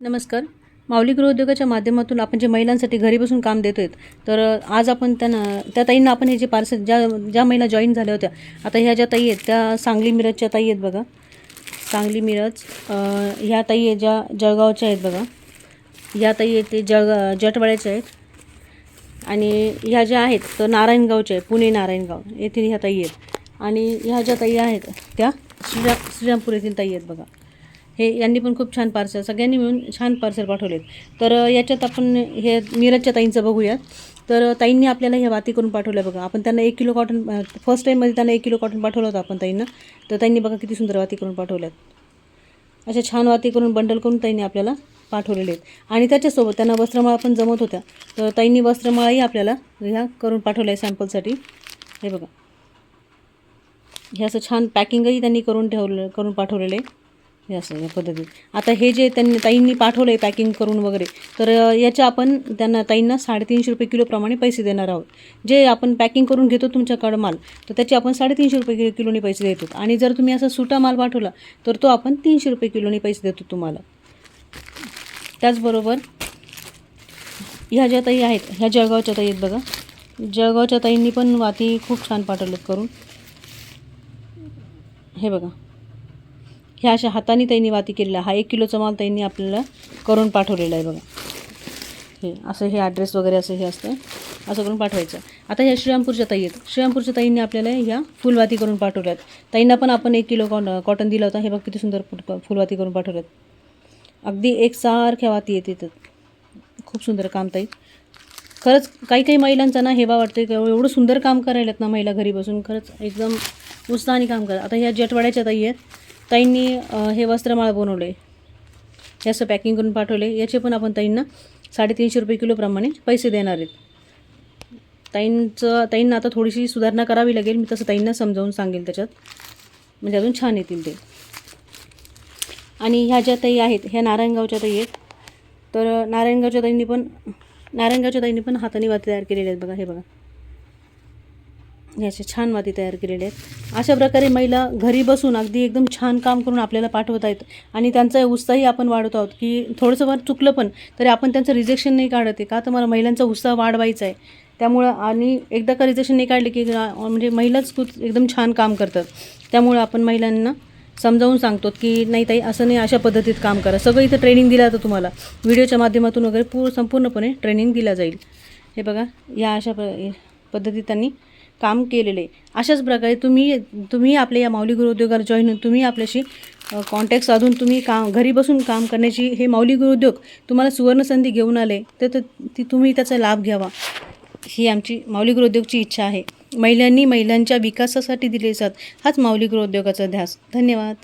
नमस्कार. माऊली गृहउद्योगाच्या माध्यमातून आपण जे महिलांसाठी घरी बसून काम देतो आहेत तर आज आपण त्यांना त्या ताईंना आपण हे जे पार्सल ज्या ज्या महिला जॉईन झाल्या होत्या आता ह्या ज्या ताई आहेत त्या सांगली मिरजच्या ताई आहेत बघा. सांगली मिरज ह्या ताई आहेत ज्या जळगावच्या आहेत बघा. या ताई आहेत ते जळगा जटवाड्याच्या आहेत. आणि ह्या ज्या आहेत तर नारायणगावच्या आहेत पुणे नारायणगाव येथील ह्या ताई आहेत. आणि ह्या ज्या ताई आहेत त्या श्रीराम श्रीरामपूर येथील ताई आहेत बघा. हे यांनी पण खूप छान पार्सल सगळ्यांनी मिळून छान पार्सल पाठवलेत. तर याच्यात आपण हे मिरजच्या ताईंचं बघूया तर ताईंनी आपल्याला ह्या वाती करून पाठवल्या बघा. आपण त्यांना एक किलो कॉटन फर्स्ट टाईममध्ये त्यांना एक किलो कॉटन पाठवलं होतं आपण ताईंना. तर ताईंनी बघा किती सुंदर वाती करून पाठवल्यात. अशा छान वाती करून बंडल करून ताईंनी आपल्याला पाठवलेले आहेत. आणि त्याच्यासोबत त्यांना वस्त्रमाळा पण जमत होत्या. तर ताईंनी वस्त्रमाळाही आपल्याला ह्या करून पाठवल्या आहे सॅम्पलसाठी हे बघा. हे असं छान पॅकिंगही त्यांनी करून ठेवलं करून पाठवलेलं. आहे हे असं या पद्धतीत आता हे जे त्यांनी ताईंनी पाठवलं आहे पॅकिंग करून वगैरे तर याच्या आपण त्यांना ताईंना साडेतीनशे रुपये किलोप्रमाणे पैसे देणार आहोत. जे आपण पॅकिंग करून घेतो तुमच्याकडं माल तर त्याचे आपण साडेतीनशे रुपये किलो किलोनी पैसे देतो. आणि जर तुम्ही असा सुटा माल पाठवला तर तो आपण तीनशे रुपये किलोनी पैसे देतो तुम्हाला. त्याचबरोबर ह्या ज्या ताई आहेत ह्या जळगावच्या ताई आहेत बघा. जळगावच्या ताईंनी पण वाती खूप छान पाठवलेत करून. हे बघा. ह्या अशा हाताने त्यांनी वाती केलेला हा एक किलोचा माल त्यांनी आपल्याला करून पाठवलेला आहे बघा. हे असं हे ॲड्रेस वगैरे असं हे असतं. असं करून पाठवायचं. आता ह्या श्रीरामपूरच्या ताई आहेत. श्रीरामपूरच्या ताईंनी आपल्याला ह्या फुलवाती करून पाठवल्यात. ताईंना पण आपण एक किलो कॉन कॉटन दिलं होतं. हे बघ किती सुंदर फुलवाती करून पाठवल्यात. अगदी एकसारख्या वाती येत येतात खूप सुंदर काम ताई. खरंच काही काही महिलांचा ना हेवा वाटतं की एवढं सुंदर काम करायलात ना महिला घरी बसून. खरंच एकदम उत्साहाने काम करतात आता ह्या जटवाड्याच्या ताई आहेत. ताईंनी हे वस्त्रमाळ बनवले हे असं पॅकिंग करून पाठवले याचे पण आपण ताईंना साडेतीनशे रुपये किलोप्रमाणे पैसे देणार आहेत. ताईंचं ताईंना आता थोडीशी सुधारणा करावी लागेल. मी तसं ताईंना समजावून सांगेल त्याच्यात. म्हणजे अजून छान येतील ते. आणि ह्या ज्या ताई आहेत ह्या नारायणगावच्या ताई आहेत. तर नारायणगावच्या ताईंनी पण नारायणगावच्या ताईंनी पण हाताने वाती तयार केलेले आहेत बघा हे बघा. हे असे छान वाती तयार केलेले आहेत. अशा प्रकारे महिला घरी बसून अगदी एकदम छान काम करून आपल्याला पाठवत आहेत आणि त्यांचा उत्साहही आपण वाढवत आहोत की थोडंसं फार चुकलं पण तरी आपण त्यांचं रिजेक्शन नाही काढत आहे का? तर मला महिलांचा उत्साह वाढवायचा आहे. त्यामुळं आणि एकदा का रिजेक्शन नाही काढले की म्हणजे महिलाच खूप एकदम छान काम करतात. त्यामुळं आपण महिलांना समजावून सांगतो की नाही ताई असं नाही अशा पद्धतीत काम करा. सगळं इथं ट्रेनिंग दिलं जातं तुम्हाला. व्हिडिओच्या माध्यमातून वगैरे पूर संपूर्णपणे ट्रेनिंग दिला जाईल. हे बघा या अशा प पद्धतीत त्यांनी काम केलेले. अशाच प्रकारे तुम्ही तुम्ही आपल्या या माऊली गृहोद्योगाला जॉईन होऊन तुम्ही आपल्याशी कॉन्टॅक्ट साधून तुम्ही काम घरी बसून काम करण्याची हे माऊली गृहोद्योग तुम्हाला सुवर्णसंधी घेऊन आले तर ती तुम्ही त्याचा लाभ घ्यावा. ही आमची माऊली गृहोद्योगची इच्छा आहे. महिलांनी महिलांच्या विकासासाठी दिले जात हाच माऊली गृहोद्योगाचा ध्यास. धन्यवाद.